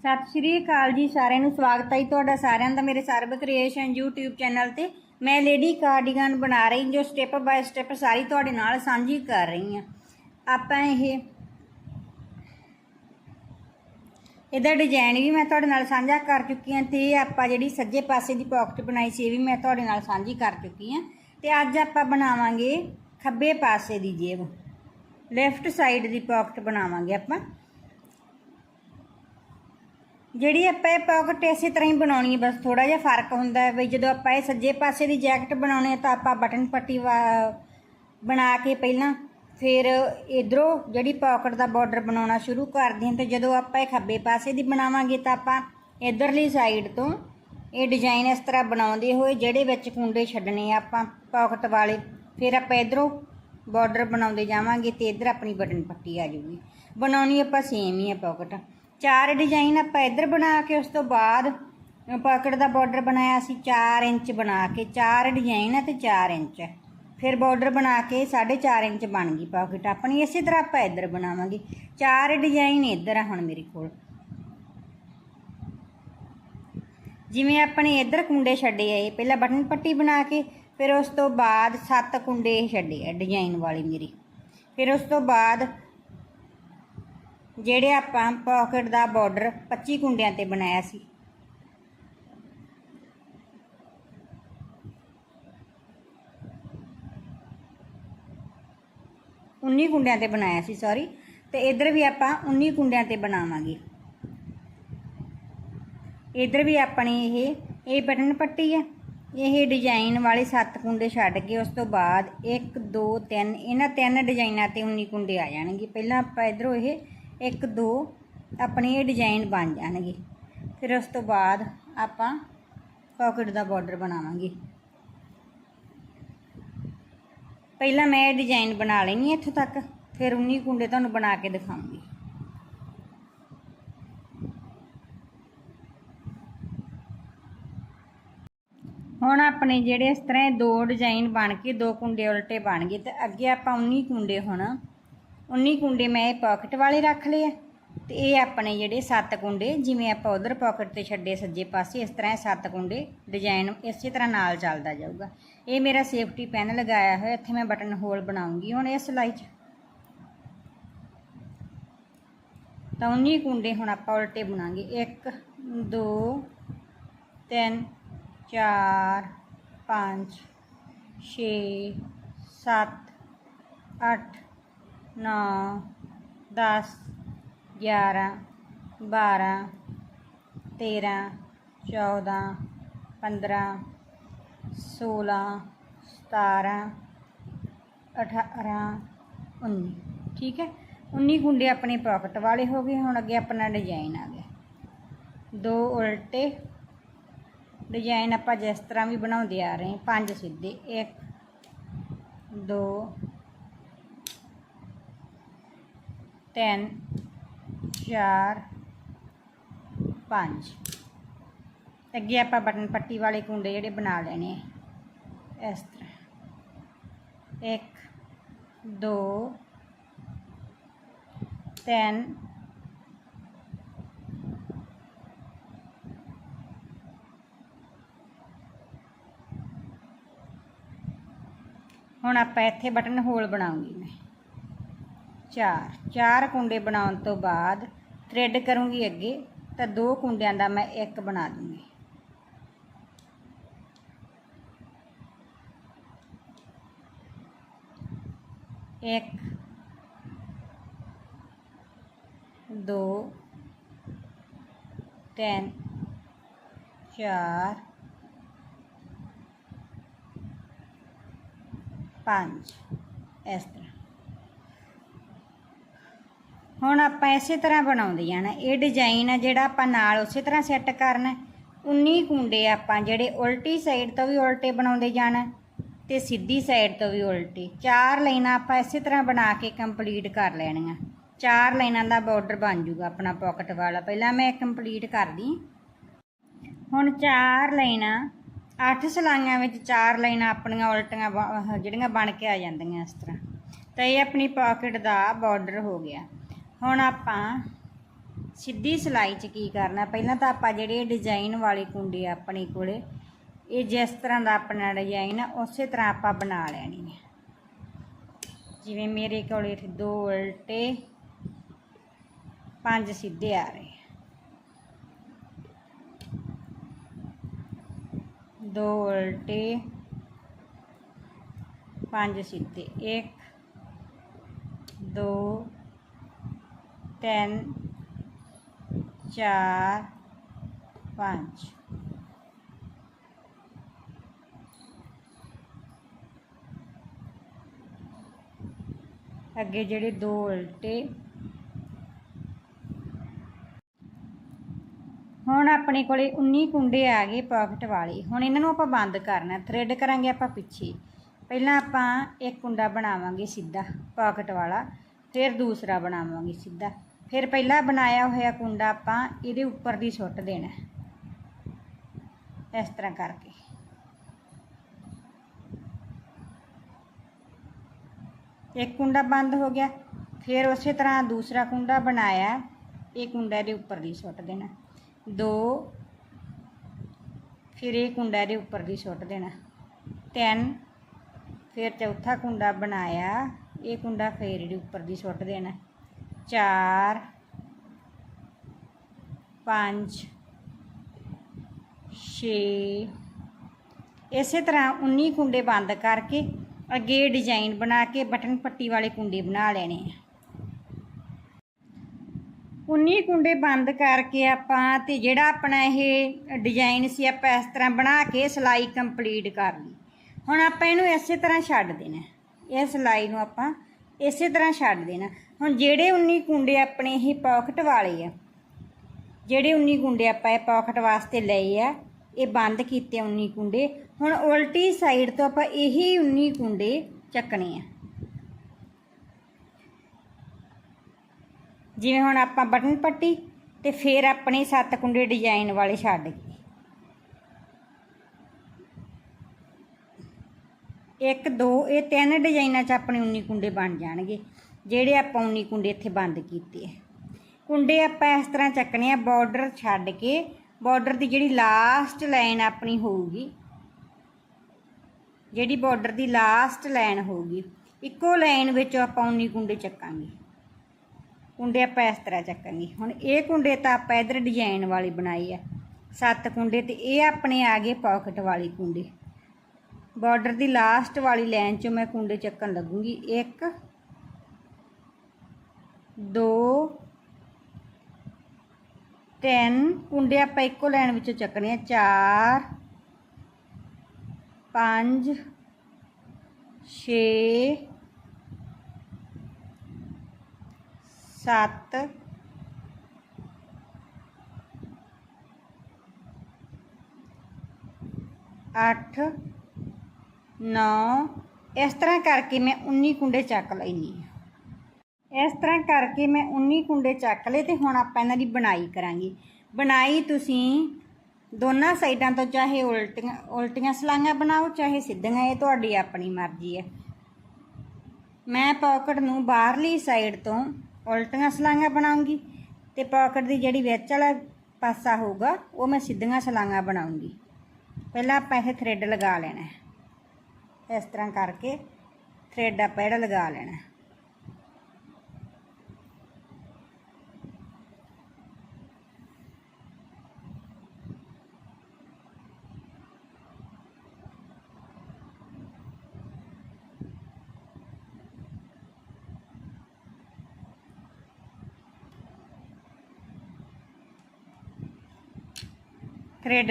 ਸਤਿ ਸ਼੍ਰੀ ਅਕਾਲ ਜੀ, ਸਾਰਿਆਂ ਨੂੰ ਸਵਾਗਤ ਹੈ ਜੀ ਤੁਹਾਡਾ ਸਾਰਿਆਂ ਦਾ ਮੇਰੇ ਸਰਬ ਕ੍ਰੀਏਸ਼ਨ YouTube ਚੈਨਲ ਤੇ। ਮੈਂ ਲੇਡੀ ਕਾਰਡੀਗਨ ਬਣਾ ਰਹੀ, ਜੋ ਸਟੈਪ ਬਾਏ ਸਟੈਪ ਸਾਰੀ ਤੁਹਾਡੇ ਨਾਲ ਸਾਂਝੀ ਕਰ ਰਹੀ ਹਾਂ। ਆਪਾਂ ਇਹ ਇਹਦਾ ਡਿਜ਼ਾਈਨ ਵੀ ਮੈਂ ਤੁਹਾਡੇ ਨਾਲ ਸਾਂਝਾ ਕਰ ਚੁੱਕੀ ਹਾਂ ਤੇ ਆਪਾਂ ਜਿਹੜੀ ਸੱਜੇ ਪਾਸੇ ਦੀ ਪਾਕਟ ਬਣਾਈ ਸੀ, ਇਹ ਵੀ ਮੈਂ ਤੁਹਾਡੇ ਨਾਲ ਸਾਂਝੀ ਕਰ ਚੁੱਕੀ ਹਾਂ। ਤੇ ਅੱਜ ਆਪਾਂ ਬਣਾਵਾਂਗੇ ਖੱਬੇ ਪਾਸੇ ਦੀ ਜੇਬ। ਲੈਫਟ ਸਾਈਡ ਦੀ ਪਾਕਟ ਬਣਾਵਾਂਗੇ ਆਪਾਂ। ਜਿਹੜੀ ਆਪਾਂ ਇਹ ਪਾਕਟ ਇਸੇ ਤਰ੍ਹਾਂ ਹੀ ਬਣਾਉਣੀ ਹੈ ਬਸ ਥੋੜਾ ਜਿਹਾ ਫ਼ਰਕ ਹੁੰਦਾ ਹੈ ਵੀ ਜਦੋਂ ਆਪਾਂ ਇਹ ਸੱਜੇ ਪਾਸੇ ਦੀ ਜੈਕਟ ਬਣਾਉਣੀ ਹੈ ਤਾਂ ਆਪਾਂ ਬਟਨ ਪੱਟੀ ਵਾ- ਬਣਾ ਕੇ ਪਹਿਲਾਂ ਫਿਰ ਇਧਰੋਂ ਜਿਹੜੀ ਪਾਕਟ ਦਾ ਬਾਰਡਰ ਬਣਾਉਣਾ ਸ਼ੁਰੂ ਕਰਦੇ ਹਾਂ ਤੇ ਜਦੋਂ ਆਪਾਂ ਇਹ ਖੱਬੇ ਪਾਸੇ ਦੀ ਬਣਾਵਾਂਗੇ ਤਾਂ ਆਪਾਂ ਇਧਰਲੀ ਸਾਈਡ ਤੋਂ ਇਹ ਡਿਜ਼ਾਈਨ ਇਸ ਤਰ੍ਹਾਂ ਬਣਾਉਂਦੇ ਹੋਏ ਜਿਹੜੇ ਵਿੱਚ ਕੁੰਡੇ ਛੱਡਣੇ ਆ ਆਪਾਂ ਪਾਕਟ ਵਾਲੇ, ਫਿਰ ਆਪਾਂ ਇਧਰੋਂ ਬਾਰਡਰ ਬਣਾਉਂਦੇ ਜਾਵਾਂਗੇ ਤੇ ਇਧਰ ਆਪਣੀ ਬਟਨ ਪੱਟੀ ਆ ਜਾਊਗੀ। ਬਣਾਉਣੀ ਆਪਾਂ ਸੇਮ ਹੀ ਆ ਪਾਕਟ ਚਾਰ ਡਿਜ਼ਾਈਨ ਆਪਾਂ ਇੱਧਰ ਬਣਾ ਕੇ ਉਸ ਤੋਂ ਬਾਅਦ ਪਾਕਟ ਦਾ ਬਾਰਡਰ ਬਣਾਇਆ ਸੀ 4 ਇੰਚ ਬਣਾ ਕੇ, ਚਾਰ ਡਿਜ਼ਾਈਨ ਹੈ ਤੇ 4 ਇੰਚ। ਹੈ। ਫਿਰ ਬਾਰਡਰ ਬਣਾ ਕੇ 4.5 ਇੰਚ ਬਣ ਗਈ ਪਾਕਟ ਆਪਣੀ ਇਸੇ ਤਰ੍ਹਾਂ ਆਪਾਂ ਇੱਧਰ ਬਣਾਵਾਂਗੇ। ਚਾਰ ਡਿਜ਼ਾਈਨ ਇੱਧਰ ਆ ਹੁਣ ਮੇਰੇ ਕੋਲ। ਜਿਵੇਂ ਆਪਣੇ ਇੱਧਰ ਕੁੰਡੇ ਛੱਡੇ ਆ, ਇਹ ਪਹਿਲਾਂ ਬਟਨ ਪੱਟੀ ਬਣਾ ਕੇ, ਫਿਰ ਉਸ ਤੋਂ ਬਾਅਦ ਸੱਤ ਕੁੰਡੇ ਛੱਡੇ ਆ, ਡਿਜ਼ਾਈਨ ਵਾਲੀ ਮੇਰੀ। ਫਿਰ ਉਸ ਤੋਂ ਬਾਅਦ ਜਿਹੜੇ ਆਪਾਂ ਪਾਕਟ ਦਾ ਬਾਰਡਰ 25 ਕੁੰਡਿਆਂ ਤੇ ਬਣਾਇਆ ਸੀ। ਉੱਨੀ ਕੁੰਡਿਆਂ ਤੇ ਬਣਾਇਆ ਸੀ ਸੌਰੀ ਤੇ ਇਧਰ ਵੀ ਆਪਾਂ 19 ਕੁੰਡਿਆਂ ਤੇ ਬਣਾਵਾਂਗੇ। ਇਧਰ ਵੀ ਆਪਣੀ ਇਹ ਇਹ ਬਟਨ ਪੱਟੀ ਹੈ ਇਹ ਡਿਜ਼ਾਈਨ ਵਾਲੇ 7 ਕੁੰਡੇ ਛੱਡ ਕੇ ਉਸ ਤੋਂ ਬਾਅਦ 1 2 3 ਇਹਨਾਂ ਤਿੰਨ ਡਿਜ਼ਾਈਨਾਂ ਤੇ 19 ਕੁੰਡੇ ਆ ਜਾਣਗੇ। ਪਹਿਲਾਂ ਆਪਾਂ ਇਧਰੋਂ ਇਹ 1 2 ਆਪਣੇ ਇਹ ਡਿਜ਼ਾਈਨ ਬਣ ਜਾਣਗੇ। ਫਿਰ ਉਸ ਤੋਂ ਬਾਅਦ ਆਪਾਂ ਪਾਕਟ ਦਾ ਬਾਰਡਰ ਬਣਾਵਾਂਗੇ। ਪਹਿਲਾਂ ਮੈਂ ਇਹ ਡਿਜ਼ਾਈਨ ਬਣਾ ਲੈਣੀ ਇੱਥੋਂ ਤੱਕ, ਫਿਰ 19 ਕੁੰਡੇ ਤੁਹਾਨੂੰ ਬਣਾ ਕੇ ਦਿਖਾਉਂਗੀ। ਹੁਣ ਆਪਣੇ ਜਿਹੜੇ ਇਸ ਤਰ੍ਹਾਂ ਦੋ ਡਿਜ਼ਾਈਨ ਬਣ ਕੇ ਦੋ ਕੁੰਡੇ ਉਲਟੇ ਬਣ ਗਏ ਤੇ ਅੱਗੇ ਆਪਾਂ 19 ਕੁੰਡੇ ਹੁਣ 19 ਕੁੰਡੇ ਮੈਂ ਇਹ ਪਾਕਟ ਵਾਲੇ ਰੱਖ ਲਏ ਆ। ਤੇ ਇਹ ਆਪਣੇ ਜਿਹੜੇ 7 ਕੁੰਡੇ, ਜਿਵੇਂ ਆਪਾਂ ਉਧਰ ਪਾਕਟ ਤੇ ਛੱਡੇ ਸੱਜੇ ਪਾਸੇ, ਇਸ ਤਰ੍ਹਾਂ ਇਹ 7 ਕੁੰਡੇ ਡਿਜ਼ਾਈਨ ਇਸੇ ਤਰ੍ਹਾਂ ਨਾਲ ਚੱਲਦਾ ਜਾਊਗਾ। ਇਹ ਮੇਰਾ ਸੇਫਟੀ ਪੈਨ ਲਗਾਇਆ ਹੋਇਆ, ਇੱਥੇ ਮੈਂ ਬਟਨ ਹੋਲ ਬਣਾਉਂਗੀ ਹੁਣ ਇਸ ਸਿਲਾਈ 'ਚ। ਤਾਂ 19 ਕੁੰਡੇ ਹੁਣ ਆਪਾਂ ਉਲਟੇ ਬਣਾਉਂਗੇ 1 2 3 ਚਾਰ, ਪੰਜ, ਛੇ, ਸੱਤ, ਅੱਠ ਨੌ, ਦਸ, ਗਿਆਰਾਂ, ਬਾਰਾਂ, ਤੇਰਾਂ, ਚੌਦਾਂ, ਪੰਦਰਾਂ, ਸੋਲਾਂ, ਸਤਾਰਾਂ, ਅਠਾਰਾਂ, ਉੱਨੀ। ਠੀਕ ਹੈ? 19 ਗੁੰਡੇ ਆਪਣੇ ਪਾਕਟ ਵਾਲੇ ਹੋ ਗਏ, ਹੁਣ ਅੱਗੇ ਆਪਣਾ ਡਿਜ਼ਾਈਨ ਆ ਗਿਆ। ਦੋ ਉਲਟੇ ਡਿਜ਼ਾਈਨ ਆਪਾਂ ਜਿਸ ਤਰ੍ਹਾਂ ਵੀ ਬਣਾਉਂਦੇ ਆ ਰਹੇ ਪੰਜ ਸਿੱਧੇ 1 2 3 4 5 ਅੱਗੇ ਆਪਾਂ ਬਟਨ ਪੱਟੀ ਵਾਲੇ ਕੁੰਡੇ ਜਿਹੜੇ ਬਣਾ ਲੈਣੇ ਆ। ਇਸ ਤਰ੍ਹਾਂ। 1 2 3 ਹੁਣ ਆਪਾਂ ਇੱਥੇ ਬਟਨ ਹੋਲ ਬਣਾਉਂਗੀ ਮੈਂ। ਚਾਰ। ਚਾਰ ਕੁੰਡੇ ਬਣਾਉਣ ਤੋਂ ਬਾਅਦ ਥ੍ਰੈਡ ਕਰੂੰਗੀ ਅੱਗੇ, ਤਾਂ ਦੋ ਕੁੰਡਿਆਂ ਦਾ ਮੈਂ ਇੱਕ ਬਣਾ ਦੂੰਗੀ। ਇੱਕ, ਦੋ, ਤਿੰਨ, ਚਾਰ, ਪੰਜ। ਇਸ ਤਰ੍ਹਾਂ। ਹੁਣ ਆਪਾਂ ਇਸੇ ਤਰ੍ਹਾਂ ਬਣਾਉਂਦੇ ਜਾਣਾ ਇਹ ਡਿਜ਼ਾਈਨ ਆ ਜਿਹੜਾ ਆਪਾਂ ਨਾਲ ਉਸੇ ਤਰ੍ਹਾਂ ਸੈੱਟ ਕਰਨਾ 19 ਕੁੰਡੇ ਆਪਾਂ ਜਿਹੜੇ ਉਲਟੀ ਸਾਈਡ ਤੋਂ ਵੀ ਉਲਟੇ ਬਣਾਉਂਦੇ ਜਾਣਾ ਤੇ ਸਿੱਧੀ ਸਾਈਡ ਤੋਂ ਵੀ ਉਲਟੀ। ਚਾਰ ਲਾਈਨਾਂ ਆਪਾਂ ਇਸੇ ਤਰ੍ਹਾਂ ਬਣਾ ਕੇ ਕੰਪਲੀਟ ਕਰ ਲੈਣੀਆਂ। ਚਾਰ ਲਾਈਨਾਂ ਦਾ ਬਾਰਡਰ ਬਣ ਜੂਗਾ ਆਪਣਾ ਪਾਕਟ ਵਾਲਾ। ਪਹਿਲਾਂ ਮੈਂ ਕੰਪਲੀਟ ਕਰਦੀ। ਹੁਣ ਚਾਰ ਲਾਈਨਾਂ, ਅੱਠ ਸਲਾਈਆਂ ਵਿੱਚ ਚਾਰ ਲਾਈਨਾਂ ਆਪਣੀਆਂ ਉਲਟੀਆਂ ਬ- ਜਿਹੜੀਆਂ ਬਣ ਕੇ ਆ ਜਾਂਦੀਆਂ ਇਸ ਤਰ੍ਹਾਂ। ਤਾਂ ਇਹ ਆਪਣੀ ਪਾਕਟ ਦਾ ਬਾਰਡਰ ਹੋ ਗਿਆ। ਹੁਣ ਆਪਾਂ ਸਿੱਧੀ ਸਿਲਾਈ 'ਚ ਕੀ ਕਰਨਾ? ਪਹਿਲਾਂ ਤਾਂ ਆਪਾਂ ਜਿਹੜੇ ਡਿਜ਼ਾਈਨ ਵਾਲੇ ਕੁੰਡੇ ਆ ਆਪਣੇ ਕੋਲੇ, ਇਹ ਜਿਸ ਤਰ੍ਹਾਂ ਦਾ ਆਪਣਾ ਡਿਜ਼ਾਈਨ ਆ, ਉਸੇ ਤਰ੍ਹਾਂ ਆਪਾਂ ਬਣਾ ਲੈਣੀ ਹੈ ਜਿਵੇਂ ਮੇਰੇ ਕੋਲੇ ਦੋ ਉਲਟੇ, ਪੰਜ ਸਿੱਧੇ ਆ ਰਹੇ ਦੋ ਉਲਟੇ, ਪੰਜ ਸਿੱਧੇ। ਇੱਕ, ਦੋ ਤਿੰਨ, ਚਾਰ, ਪੰਜ। ਅੱਗੇ ਜਿਹੜੇ ਦੋ ਉਲਟੇ। ਹੁਣ ਆਪਣੇ ਕੋਲੇ 19 ਕੁੰਡੇ ਆ ਗਏ ਪਾਕਟ ਵਾਲੇ। ਹੁਣ ਇਹਨਾਂ ਨੂੰ ਆਪਾਂ ਬੰਦ ਕਰਨਾ ਥ੍ਰੈਡ ਕਰਾਂਗੇ ਆਪਾਂ ਪਿੱਛੇ। ਪਹਿਲਾਂ ਆਪਾਂ ਇੱਕ ਕੁੰਡਾ ਬਣਾਵਾਂਗੇ ਸਿੱਧਾ ਪਾਕਟ ਵਾਲਾ, ਫਿਰ ਦੂਸਰਾ ਬਣਾਵਾਂਗੇ ਸਿੱਧਾ। ਫਿਰ ਪਹਿਲਾਂ ਬਣਾਇਆ ਹੋਇਆ ਕੁੰਡਾ ਆਪਾਂ ਇਹਦੇ ਉੱਪਰ ਦੀ ਸੁੱਟ ਦੇਣਾ ਇਸ ਤਰ੍ਹਾਂ ਕਰਕੇ। ਇੱਕ ਕੁੰਡਾ ਬੰਦ ਹੋ ਗਿਆ, ਫਿਰ ਉਸੇ ਤਰ੍ਹਾਂ ਦੂਸਰਾ ਕੁੰਡਾ ਬਣਾਇਆ, ਇਹ ਕੁੰਡਾ ਇਹਦੇ ਉੱਪਰ ਦੀ ਸੁੱਟ ਦੇਣਾ ਦੋ, ਫਿਰ ਇਹ ਕੁੰਡਾ ਇਹਦੇ ਉੱਪਰ ਦੀ ਸੁੱਟ ਦੇਣਾ ਤਿੰਨ, ਫਿਰ ਚੌਥਾ ਕੁੰਡਾ ਬਣਾਇਆ, ਇਹ ਕੁੰਡਾ ਫੇਰ ਇਹਦੇ ਉੱਪਰ ਦੀ ਸੁੱਟ ਦੇਣਾ ਚਾਰ, ਪੰਜ, ਛੇ। ਇਸੇ ਤਰ੍ਹਾਂ 19 ਕੁੰਡੇ ਬੰਦ ਕਰਕੇ ਅੱਗੇ ਡਿਜ਼ਾਈਨ ਬਣਾ ਕੇ ਬਟਨ ਪੱਟੀ ਵਾਲੇ ਕੁੰਡੇ ਬਣਾ ਲੈਣੇ ਆ। 19 ਕੁੰਡੇ ਬੰਦ ਕਰਕੇ ਆਪਾਂ ਤੇ ਜਿਹੜਾ ਆਪਣਾ ਇਹ ਡਿਜ਼ਾਈਨ ਸੀ ਆਪਾਂ ਇਸ ਤਰ੍ਹਾਂ ਬਣਾ ਕੇ ਸਿਲਾਈ ਕੰਪਲੀਟ ਕਰ ਲਈ। ਹੁਣ ਆਪਾਂ ਇਹਨੂੰ ਇਸੇ ਤਰ੍ਹਾਂ ਛੱਡ ਦੇਣਾ। ਇਹ ਸਿਲਾਈ ਨੂੰ ਆਪਾਂ ਇਸੇ ਤਰ੍ਹਾਂ ਛੱਡ ਦੇਣਾ। ਹੁਣ ਜਿਹੜੇ 19 ਕੁੰਡੇ ਆਪਣੇ ਇਹ ਪਾਕਟ ਵਾਲੇ ਆ, ਜਿਹੜੇ 19 ਕੁੰਡੇ ਆਪਾਂ ਇਹ ਪਾਕਟ ਵਾਸਤੇ ਲਏ ਆ, ਇਹ ਬੰਦ ਕੀਤੇ 19 ਕੁੰਡੇ। ਹੁਣ ਉਲਟੀ ਸਾਈਡ ਤੋਂ ਆਪਾਂ ਇਹੀ 19 ਕੁੰਡੇ ਚੱਕਣੇ ਆ। ਜਿਵੇਂ ਹੁਣ ਆਪਾਂ ਬਟਨ ਪੱਟੀ ਤੇ ਫਿਰ ਆਪਣੇ ਸੱਤ ਕੁੰਡੇ ਡਿਜ਼ਾਈਨ ਵਾਲੇ ਛੱਡ ਗਏ। ਇੱਕ, ਦੋ, ਇਹ ਤਿੰਨ ਡਿਜ਼ਾਈਨਾਂ 'ਚ ਆਪਣੇ 19 ਕੁੰਡੇ ਬਣ ਜਾਣਗੇ, ਜਿਹੜੇ ਆਪਾਂ 19 ਕੁੰਡੇ ਇੱਥੇ ਬੰਦ ਕੀਤੇ ਆ। ਕੁੰਡੇ ਆਪਾਂ ਇਸ ਤਰ੍ਹਾਂ ਚੱਕਣੇ ਆ, ਬਾਰਡਰ ਛੱਡ ਕੇ, ਬਾਰਡਰ ਦੀ ਜਿਹੜੀ ਲਾਸਟ ਲਾਈਨ ਆਪਣੀ ਹੋਊਗੀ, ਜਿਹੜੀ ਬਾਰਡਰ ਦੀ ਲਾਸਟ ਲਾਈਨ ਹੋਊਗੀ, ਇੱਕੋ ਲਾਈਨ ਵਿੱਚ ਆਪਾਂ 19 ਕੁੰਡੇ ਚੱਕਾਂਗੇ। ਕੁੰਡੇ ਆਪਾਂ ਇਸ ਤਰ੍ਹਾਂ ਚੱਕਾਂਗੇ। ਹੁਣ ਇਹ ਕੁੰਡੇ ਤਾਂ ਆਪਾਂ ਇਧਰ ਡਿਜ਼ਾਈਨ ਵਾਲੀ ਬਣਾਈ ਆ, ਸੱਤ ਕੁੰਡੇ ਤੇ ਇਹ ਆਪਣੇ ਆ ਗਏ ਪਾਕਟ ਵਾਲੇ ਕੁੰਡੇ। ਬਾਰਡਰ ਦੀ ਲਾਸਟ ਵਾਲੀ ਲਾਈਨ 'ਚੋਂ ਮੈਂ ਕੁੰਡੇ ਚੱਕਣ ਲੱਗੂੰਗੀ। 1 2 3 ਕੁੰਡੇ ਆਪਾਂ ਇੱਕੋ ਲਾਈਨ ਵਿੱਚੋਂ ਚੱਕਣੇ ਆ। 4 5 6 ਸੱਤ, ਅੱਠ ਨੌ, ਇਸ ਤਰ੍ਹਾਂ ਕਰਕੇ ਮੈਂ 19 ਕੁੰਡੇ ਚੱਕ ਲੈਣੀ ਆ ਇਸ ਤਰ੍ਹਾਂ ਕਰਕੇ ਮੈਂ 19 ਕੁੰਡੇ ਚੱਕ ਲਏ ਤੇ ਹੁਣ ਆਪਾਂ ਇਹਨਾਂ ਦੀ ਬਣਾਈ ਕਰਾਂਗੇ। ਬਣਾਈ ਤੁਸੀਂ ਦੋਨਾਂ ਸਾਈਡਾਂ ਤੋਂ ਚਾਹੇ ਉਲਟੀਆਂ ਉਲਟੀਆਂ ਸਲਾਈਆਂ ਬਣਾਓ, ਚਾਹੇ ਸਿੱਧੀਆਂ, ਇਹ ਤੁਹਾਡੀ ਆਪਣੀ ਮਰਜ਼ੀ ਹੈ। ਮੈਂ ਪਾਕਟ ਨੂੰ ਬਾਹਰਲੀ ਸਾਈਡ ਤੋਂ ਉਲਟੀਆਂ ਸਲਾਈਆਂ ਬਣਾਉਂਗੀ ਤੇ ਪਾਕਟ ਦੀ ਜਿਹੜੀ ਵਿੱਚ ਵਾਲਾ ਪਾਸਾ ਹੋਊਗਾ, ਉਹ ਮੈਂ ਸਿੱਧੀਆਂ ਸਲਾਈਆਂ ਬਣਾਉਂਗੀ। ਪਹਿਲਾਂ ਆਪਾਂ ਇਹ ਥ੍ਰੈਡ ਲਗਾ ਲੈਣਾ ਇਸ ਤਰ੍ਹਾਂ ਕਰਕੇ ਥਰੈਡ ਆਪਾਂ ਜਿਹੜਾ ਲਗਾ ਲੈਣਾ ਹੈ।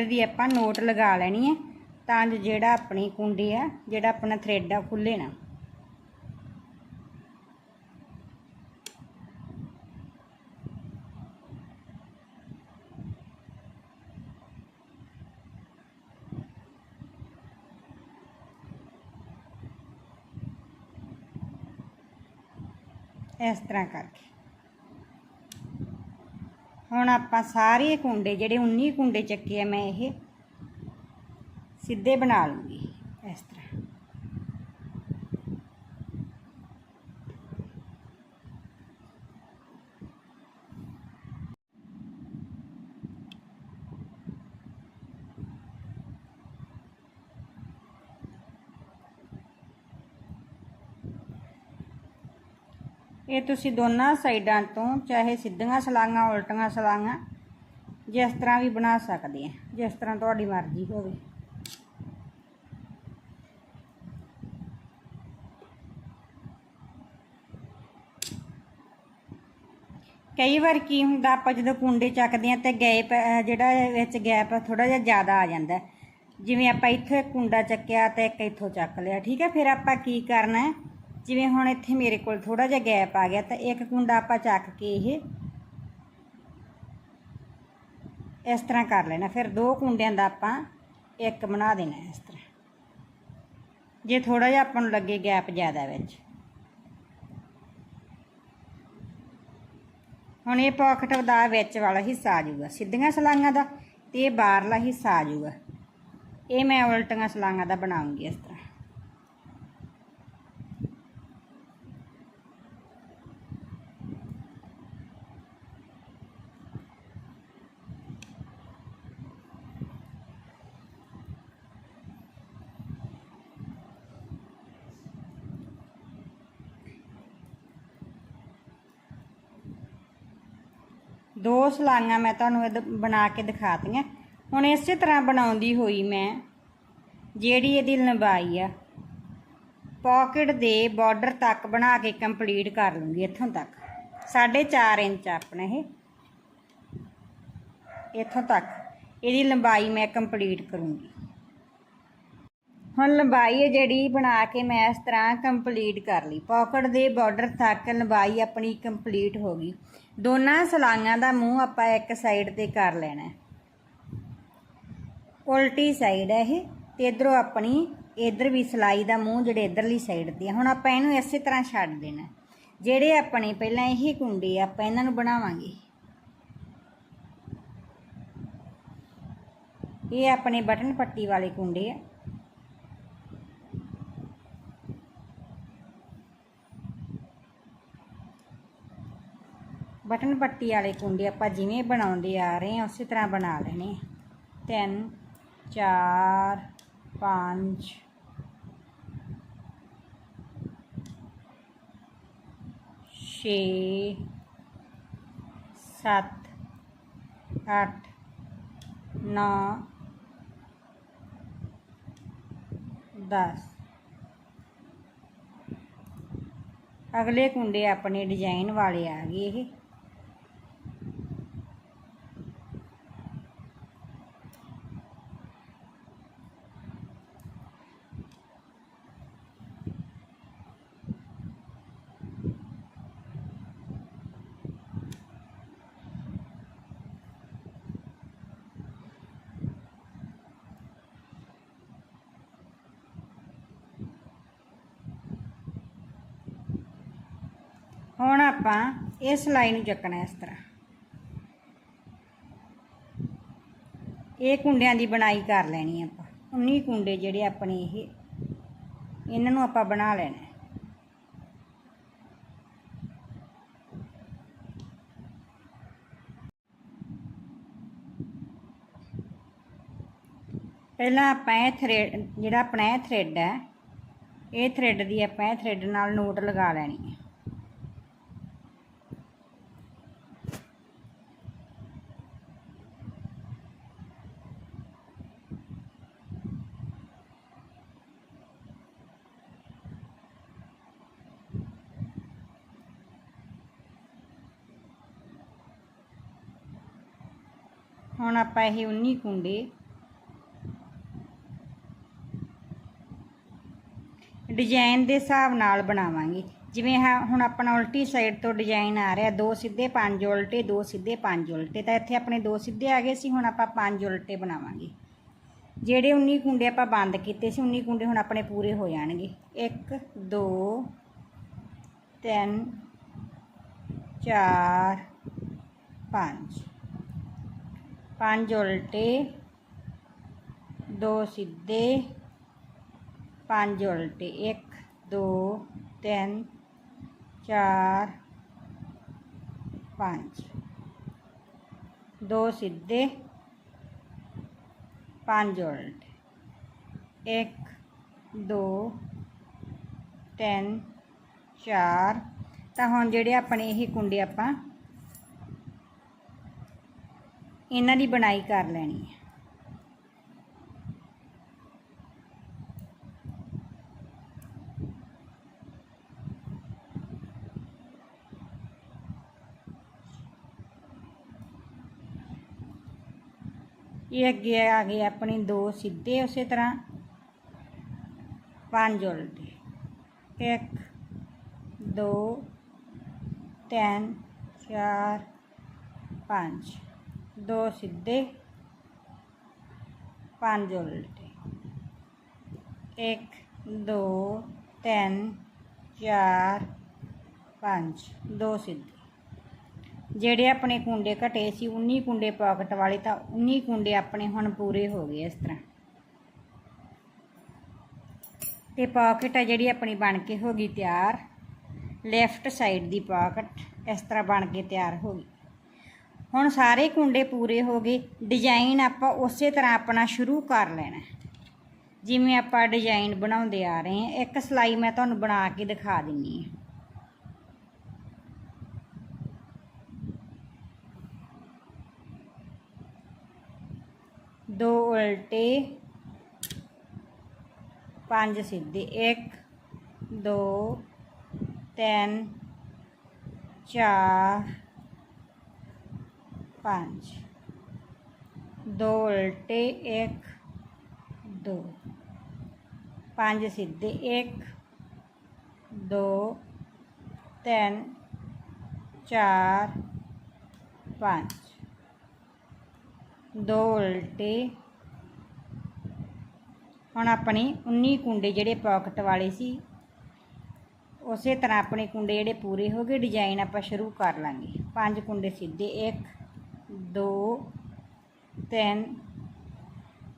ਦੀ ਆਪਾਂ ਨੋਟ ਲਗਾ ਲੈਣੀ ਹੈ ਤਾਂ ਜੋ ਜਿਹੜਾ ਆਪਣੀ ਕੁੰਡੀ ਆ, ਜਿਹੜਾ ਆਪਣਾ ਥ੍ਰੈਡ ਆ ਖੁੱਲੇ ਨਾ। ਇਸ ਤਰ੍ਹਾਂ ਕਰਕੇ। ਹੁਣ ਆਪਾਂ ਸਾਰੇ ਕੁੰਡੇ, ਜਿਹੜੇ 19 ਕੁੰਡੇ ਚੱਕੇ ਆ ਮੈਂ ਇਹ ਸਿੱਧੇ ਬਣਾ ਲੂੰਗੀ ਇਸ ਤਰ੍ਹਾਂ ਇਹ ਤੁਸੀਂ ਦੋਨਾਂ ਸਾਈਡਾਂ ਤੋਂ ਚਾਹੇ ਸਿੱਧੀਆਂ ਸਲਾਂਗਾ ਉਲਟੀਆਂ ਸਲਾਂਗਾ ਜਿਸ ਤਰ੍ਹਾਂ ਵੀ ਬਣਾ ਸਕਦੇ ਆ ਜਿਸ ਤਰ੍ਹਾਂ ਤੁਹਾਡੀ ਮਰਜ਼ੀ ਹੋਵੇ ਕਈ ਵਾਰ ਕੀ ਹੁੰਦਾ, ਆਪਾਂ ਜਦੋਂ ਕੁੰਡੇ ਚੱਕਦੇ ਆ ਤੇ ਗੈਪ ਜਿਹੜਾ ਵਿੱਚ ਗੈਪ ਥੋੜਾ ਜਿਹਾ ਜ਼ਿਆਦਾ ਆ ਜਾਂਦਾ ਜਿਵੇਂ ਆਪਾਂ ਇੱਥੇ ਕੁੰਡਾ ਚੱਕਿਆ ਤੇ ਇੱਕ ਇੱਥੋਂ ਚੱਕ ਲਿਆ, ਠੀਕ ਹੈ? ਫਿਰ ਆਪਾਂ ਕੀ ਕਰਨਾ ਹੈ? ਜਿਵੇਂ ਹੁਣ ਇੱਥੇ ਮੇਰੇ ਕੋਲ ਥੋੜਾ ਜਿਹਾ ਗੈਪ ਆ ਗਿਆ, ਤਾਂ ਇੱਕ ਕੁੰਡਾ ਆਪਾਂ ਚੱਕ ਕੇ ਇਹ ਇਸ ਤਰ੍ਹਾਂ ਕਰ ਲੈਣਾ। ਫਿਰ ਦੋ ਕੁੰਡਿਆਂ ਦਾ ਆਪਾਂ ਇੱਕ ਬਣਾ ਦੇਣਾ ਇਸ ਤਰ੍ਹਾਂ। ਜੇ ਥੋੜਾ ਜਿਹਾ ਆਪਾਂ ਨੂੰ ਲੱਗੇ ਗੈਪ ਜ਼ਿਆਦਾ ਵਿੱਚ। ਹੁਣ ਇਹ ਪਾਕਟ ਦਾ ਵਿੱਚ ਵਾਲਾ ਹਿੱਸਾ ਆ ਜਾਊਗਾ, ਸਿੱਧੀਆਂ ਸਲਾਂਗਾਂ ਦਾ ਤੇ ਇਹ ਬਾਹਰਲਾ ਹਿੱਸਾ ਆ ਜਾਊਗਾ। ਇਹ ਮੈਂ ਉਲਟੀਆਂ ਸਲਾਂਗਾਂ ਦਾ ਬਣਾਉਂਗੀ ਇਸ ਤਰ੍ਹਾਂ। ਦੋ ਸਲਾਈਆਂ ਮੈਂ ਤੁਹਾਨੂੰ ਇਹ ਬਣਾ ਕੇ ਦਿਖਾਤੀਆਂ। ਹੁਣ ਇਸੇ ਤਰ੍ਹਾਂ ਬਣਾਉਂਦੀ ਹੋਈ ਮੈਂ, ਜਿਹੜੀ ਇਹਦੀ ਲੰਬਾਈ ਆ, ਪਾਕਟ ਦੇ ਬਾਰਡਰ ਤੱਕ ਬਣਾ ਕੇ ਕੰਪਲੀਟ ਕਰ ਲੂੰਗੀ ਇੱਥੋਂ ਤੱਕ। 4.5 ਇੰਚ ਆ ਆਪਣਾ ਇਹ। ਇੱਥੋਂ ਤੱਕ। ਇਹਦੀ ਲੰਬਾਈ ਮੈਂ ਕੰਪਲੀਟ ਕਰੂੰਗੀ। ਹੁਣ ਲੰਬਾਈ ਹੈ ਜਿਹੜੀ ਬਣਾ ਕੇ ਮੈਂ ਇਸ ਤਰ੍ਹਾਂ ਕੰਪਲੀਟ ਕਰ ਲਈ। ਪਾਕਟ ਦੇ ਬਾਰਡਰ ਤੱਕ ਲੰਬਾਈ ਆਪਣੀ ਕੰਪਲੀਟ ਹੋ ਗਈ। ਦੋਨਾਂ ਸਲਾਈਆਂ ਦਾ ਮੂੰਹ ਆਪਾਂ ਇੱਕ ਸਾਈਡ ਤੇ ਕਰ ਲੈਣਾ ਉਲਟੀ ਸਾਈਡ ਹੈ ਇਹ ਤੇ ਇਧਰੋਂ ਆਪਣੀ ਇਧਰ ਵੀ ਸਲਾਈ ਦਾ ਮੂੰਹ ਜਿਹੜੇ ਇਧਰਲੀ ਸਾਈਡ ਤੇ ਹੁਣ ਆਪਾਂ ਇਹਨੂੰ ਇਸੇ ਤਰ੍ਹਾਂ ਛੱਡ ਦੇਣਾ ਜਿਹੜੇ ਆਪਣੇ ਪਹਿਲਾਂ ਇਹ ਕੁੰਡੇ ਆਪਾਂ ਇਹਨਾਂ ਨੂੰ ਬਣਾਵਾਂਗੇ। ਇਹ ਆਪਣੇ ਬਟਨ ਪੱਟੀ ਵਾਲੇ ਕੁੰਡੇ ਆ। ਬਟਨ ਪੱਟੀ ਵਾਲੇ ਕੁੰਡੇ ਆਪਾਂ ਜਿਵੇਂ ਬਣਾਉਂਦੇ ਆ ਰਹੇ ਹਾਂ, ਉਸੇ ਤਰ੍ਹਾਂ ਬਣਾ ਲੈਣੇ ਤਿੰਨ, ਚਾਰ, ਪੰਜ। ਛੇ, ਸੱਤ, ਅੱਠ, ਨੌ, ਦਸ। ਅਗਲੇ ਕੁੰਡੇ ਆਪਣੇ ਡਿਜ਼ਾਈਨ ਵਾਲੇ ਆ ਗਏ ਇਹ ਹੁਣ ਆਪਾਂ ਇਹ ਸਲਾਈ ਨੂੰ ਚੱਕਣਾ ਇਸ ਤਰ੍ਹਾਂ। ਇਹ ਕੁੰਡਿਆਂ ਦੀ ਬਣਾਈ ਕਰ ਲੈਣੀ ਆਪਾਂ। 19 ਕੁੰਡੇ ਜਿਹੜੇ ਆਪਣੇ ਇਹ, ਇਹਨਾਂ ਨੂੰ ਆਪਾਂ ਬਣਾ ਲੈਣਾ ਪਹਿਲਾਂ ਆਪਾਂ ਇਹ ਥਰੈਡ ਜਿਹੜਾ ਆਪਣਾ ਇਹ ਥਰੈਡ ਹੈ, ਇਹ ਥਰੈਡ ਦੀ ਆਪਾਂ ਇਹ ਥਰੈਡ ਨਾਲ ਨੋਟ ਲਗਾ ਲੈਣੀ ਹੈ। ਹੁਣ ਆਪਾਂ ਇਹ 19 ਕੁੰਡੇ ਡਿਜ਼ਾਈਨ ਦੇ ਹਿਸਾਬ ਨਾਲ ਬਣਾਵਾਂਗੇ। ਜਿਵੇਂ ਹਾ ਹੁਣ ਆਪਣਾ ਉਲਟੀ ਸਾਈਡ ਤੋਂ ਡਿਜ਼ਾਈਨ ਆ ਰਿਹਾ, ਦੋ ਸਿੱਧੇ, ਪੰਜ ਉਲਟੇ, ਦੋ ਸਿੱਧੇ, ਪੰਜ ਉਲਟੇ। ਤਾਂ ਇੱਥੇ ਆਪਣੇ ਦੋ ਸਿੱਧੇ ਆ ਗਏ ਸੀ, ਹੁਣ ਆਪਾਂ ਪੰਜ ਉਲਟੇ ਬਣਾਵਾਂਗੇ। ਜਿਹੜੇ 19 ਕੁੰਡੇ ਆਪਾਂ ਬੰਦ ਕੀਤੇ ਸੀ 19 ਕੁੰਡੇ ਹੁਣ ਆਪਣੇ ਪੂਰੇ ਹੋ ਜਾਣਗੇ। 1 2 3 4 5 ਪੰਜ ਉਲਟੇ, ਦੋ ਸਿੱਧੇ, ਪੰਜ ਉਲਟੇ 1 2 3 4 5 ਦੋ ਸਿੱਧੇ, ਪੰਜ ਉਲਟੇ। 1 2 3 4 ਤਾਂ ਹੁਣ ਜਿਹੜੇ ਆਪਣੇ ਇਹ ਕੁੰਡੇ ਆਪਾਂ ਇਹਨਾਂ ਦੀ ਬਣਾਈ ਕਰ ਲੈਣੀ ਹੈ। ਇਹ ਅੱਗੇ ਆ ਗਏ ਆਪਣੇ ਦੋ ਸਿੱਧੇ ਉਸੇ ਤਰ੍ਹਾਂ। ਪੰਜ ਉਲਟੇ। ਇੱਕ, ਦੋ, ਤਿੰਨ, ਚਾਰ, ਪੰਜ। ਦੋ ਸਿੱਧੇ, ਪੰਜ ਉਲਟੇ। ਇੱਕ, ਦੋ, ਤਿੰਨ, ਚਾਰ, ਪੰਜ, ਦੋ ਸਿੱਧੇ। ਜਿਹੜੇ ਆਪਣੇ ਕੁੰਡੇ ਘਟੇ ਸੀ 19 ਕੁੰਡੇ ਪਾਕਟ ਵਾਲੇ, ਤਾਂ 19 ਕੁੰਡੇ ਆਪਣੇ ਹੁਣ ਪੂਰੇ ਹੋ ਗਏ ਇਸ ਤਰ੍ਹਾਂ। ਤੇ ਪਾਕਟ ਆ ਜਿਹੜੀ ਆਪਣੀ ਬਣ ਕੇ ਹੋ ਗਈ ਤਿਆਰ। ਲੈਫਟ ਸਾਈਡ ਦੀ ਪਾਕਟ ਇਸ ਤਰ੍ਹਾਂ ਬਣ ਕੇ ਤਿਆਰ ਹੋ ਗਈ। ਹੁਣ ਸਾਰੇ ਕੁੰਡੇ ਪੂਰੇ ਹੋ ਗਏ ਡਿਜ਼ਾਈਨ ਆਪਾਂ ਉਸੇ ਤਰ੍ਹਾਂ ਆਪਣਾ ਸ਼ੁਰੂ ਕਰ ਲੈਣਾ। ਜਿਵੇਂ ਆਪਾਂ ਡਿਜ਼ਾਈਨ ਬਣਾਉਂਦੇ ਆ ਰਹੇ ਹਾਂ, ਇੱਕ ਸਲਾਈ ਮੈਂ ਤੁਹਾਨੂੰ ਬਣਾ ਕੇ ਦਿਖਾ ਦਿੰਨੀ ਹਾਂ। ਦੋ ਉਲਟੇ, ਪੰਜ ਸਿੱਧੇ 1 2 3 4 पाँच दो उल्टे एक दो पाँच सीधे एक दो तीन चार पाँच ਦੋ ਉਲਟੇ। ਹੁਣ ਆਪਣੇ 19 ਕੁੰਡੇ ਜਿਹੜੇ ਪਾਕਟ ਵਾਲੇ ਸੀ, ਉਸੇ ਤਰ੍ਹਾਂ ਆਪਣੇ ਕੁੰਡੇ ਜਿਹੜੇ ਪੂਰੇ ਹੋ ਗਏ ਡਿਜ਼ਾਈਨ ਆਪਾਂ ਸ਼ੁਰੂ ਕਰ ਲਾਂਗੇ। ਪੰਜ ਕੁੰਡੇ ਸਿੱਧੇ 1 2 3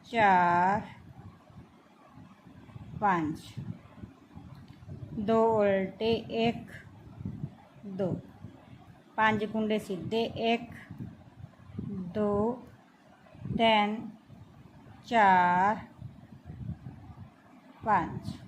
4 5 ਦੋ ਉਲਟੇ 1 2 ਪੰਜ ਕੁੰਡੇ ਸਿੱਧੇ 1 2 ਤਿੰਨ ਚਾਰ ਪੰਜ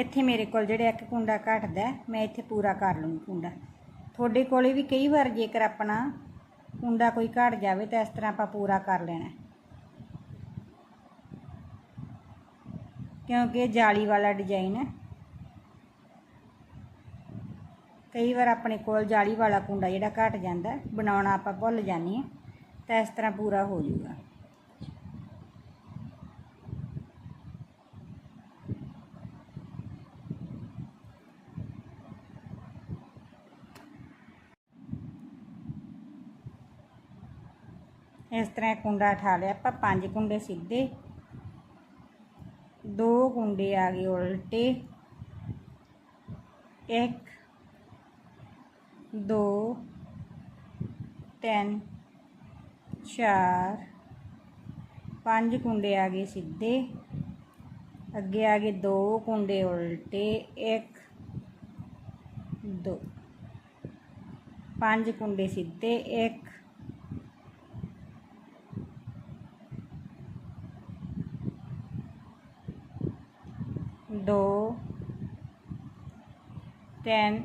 ਇੱਥੇ ਮੇਰੇ ਕੋਲ ਜਿਹੜਾ ਇੱਕ ਕੁੰਡਾ ਘਟਦਾ, ਮੈਂ ਇੱਥੇ ਪੂਰਾ ਕਰ ਲੂੰਗੀ ਕੁੰਡਾ। ਤੁਹਾਡੇ ਕੋਲੇ ਵੀ ਕਈ ਵਾਰ ਜੇਕਰ ਆਪਣਾ ਕੁੰਡਾ ਕੋਈ ਘਟ ਜਾਵੇ ਤਾਂ ਇਸ ਤਰ੍ਹਾਂ ਆਪਾਂ ਪੂਰਾ ਕਰ ਲੈਣਾ ਕਿਉਂਕਿ ਜਾਲੀ ਵਾਲਾ ਡਿਜ਼ਾਈਨ ਹੈ। ਕਈ ਵਾਰ ਆਪਣੇ ਕੋਲ ਜਾਲੀ ਵਾਲਾ ਕੁੰਡਾ ਜਿਹੜਾ ਘਟ ਜਾਂਦਾ, ਬਣਾਉਣਾ ਆਪਾਂ ਭੁੱਲ ਜਾਂਦੇ ਹਾਂ, ਤਾਂ ਇਸ ਤਰ੍ਹਾਂ ਪੂਰਾ ਹੋ ਜਾਊਗਾ ਇਸ ਤਰ੍ਹਾਂ ਇਹ ਕੁੰਡਾ ਉਠਾ ਲਿਆ, ਆਪਾਂ ਪੰਜ ਕੁੰਡੇ ਸਿੱਧੇ। ਦੋ ਕੁੰਡੇ ਆ ਗਏ ਉਲਟੇ। ਇੱਕ, ਦੋ, ਤਿੰਨ, ਚਾਰ, ਪੰਜ ਕੁੰਡੇ ਆ ਗਏ ਸਿੱਧੇ। ਅੱਗੇ ਆ ਗਏ ਦੋ ਕੁੰਡੇ ਉਲਟੇ, ਇੱਕ, ਦੋ। ਪੰਜ ਕੁੰਡੇ ਸਿੱਧੇ, ਇੱਕ ਦੋ ਤਿੰਨ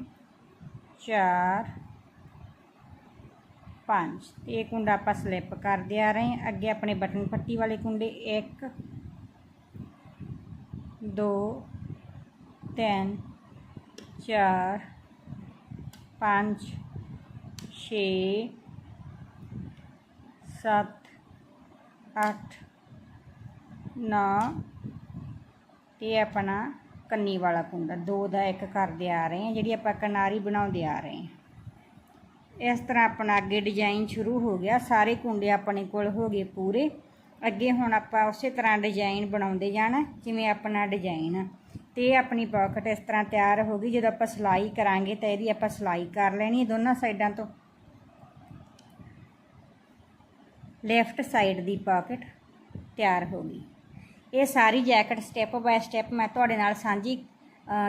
ਚਾਰ ਪੰਜ ਇਹ ਕੁੰਡਾ ਆਪਾਂ ਸਲਿੱਪ ਕਰਦੇ ਆ ਰਹੇ ਹਾਂ ਅੱਗੇ ਆਪਣੇ ਬਟਨ ਪੱਟੀ ਵਾਲੇ ਕੁੰਡੇ 1 2 3 4 5 6 7 8 9 ਤੇ ਆਪਣਾ ਕੰਨੀ ਵਾਲਾ ਕੁੰਡਾ, ਦੋ ਦਾ ਇੱਕ ਕਰਦੇ ਆ ਰਹੇ ਹਾਂ, ਜਿਹੜੀ ਆਪਾਂ ਕਿਨਾਰੀ ਬਣਾਉਂਦੇ ਆ ਰਹੇ ਹਾਂ। ਇਸ ਤਰ੍ਹਾਂ ਆਪਣਾ ਅੱਗੇ ਡਿਜ਼ਾਈਨ ਸ਼ੁਰੂ ਹੋ ਗਿਆ, ਸਾਰੇ ਕੁੰਡੇ ਆਪਣੇ ਕੋਲ ਹੋ ਗਏ ਪੂਰੇ। ਅੱਗੇ ਹੁਣ ਆਪਾਂ ਉਸੇ ਤਰ੍ਹਾਂ ਡਿਜ਼ਾਈਨ ਬਣਾਉਂਦੇ ਜਾਣਾ, ਜਿਵੇਂ ਆਪਣਾ ਡਿਜ਼ਾਈਨ ਆ। ਤੇ ਇਹ ਆਪਣੀ ਪਾਕਟ ਇਸ ਤਰ੍ਹਾਂ ਤਿਆਰ ਹੋ ਗਈ, ਜਦੋਂ ਆਪਾਂ ਸਿਲਾਈ ਕਰਾਂਗੇ ਤਾਂ ਇਹਦੀ ਆਪਾਂ ਸਿਲਾਈ ਕਰ ਲੈਣੀ ਹੈ ਦੋਨਾਂ ਸਾਈਡਾਂ ਤੋਂ। ਲੈਫਟ ਸਾਈਡ ਦੀ ਪਾਕਟ ਤਿਆਰ ਹੋ ਗਈ। ਇਹ ਸਾਰੀ ਜੈਕਟ ਸਟੈਪ ਬਾਏ ਸਟੈਪ ਮੈਂ ਤੁਹਾਡੇ ਨਾਲ ਸਾਂਝੀ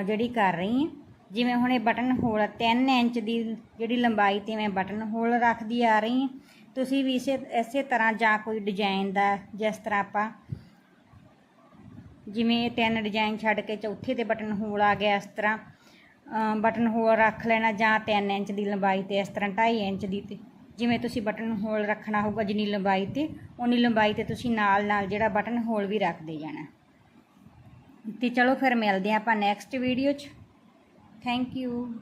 ਜਿਹੜੀ ਕਰ ਰਹੀ ਹਾਂ। ਜਿਵੇਂ ਹੁਣ ਇਹ ਬਟਨ ਹੋਲ 3 ਇੰਚ ਦੀ ਜਿਹੜੀ ਲੰਬਾਈ ਤੇ ਮੈਂ ਬਟਨ ਹੋਲ ਰੱਖਦੀ ਆ ਰਹੀ ਹਾਂ। ਤੁਸੀਂ ਵੀ ਇਸੇ ਇਸੇ ਤਰ੍ਹਾਂ ਜਾਂ ਕੋਈ ਡਿਜ਼ਾਈਨ ਦਾ ਜਿਸ ਤਰ੍ਹਾਂ ਆਪਾਂ ਜਿਵੇਂ ਇਹ ਤਿੰਨ ਡਿਜ਼ਾਈਨ ਛੱਡ ਕੇ ਚੌਥੇ ਤੇ ਬਟਨ ਹੋਲ ਆ ਗਿਆ ਇਸ ਤਰ੍ਹਾਂ ਬਟਨ ਹੋਲ ਰੱਖ ਲੈਣਾ ਜਾਂ 3 ਇੰਚ ਦੀ ਲੰਬਾਈ ਤੇ ਇਸ ਤਰ੍ਹਾਂ 2.5 ਇੰਚ ਦੀ ਤੇ ਜਿਵੇਂ ਤੁਸੀਂ ਬਟਨ ਹੋਲ ਰੱਖਣਾ ਹੋਊਗਾ ਜਿੰਨੀ ਲੰਬਾਈ ਤੇ ਉਨੀ ਲੰਬਾਈ ਤੇ ਤੁਸੀਂ ਨਾਲ ਨਾਲ ਜਿਹੜਾ ਬਟਨ ਹੋਲ ਵੀ ਰੱਖਦੇ ਜਾਣਾ। ਤੇ ਚਲੋ ਫਿਰ ਮਿਲਦੇ ਹਾਂ ਆਪਾਂ ਨੈਕਸਟ ਵੀਡੀਓ 'ਚ। Thank you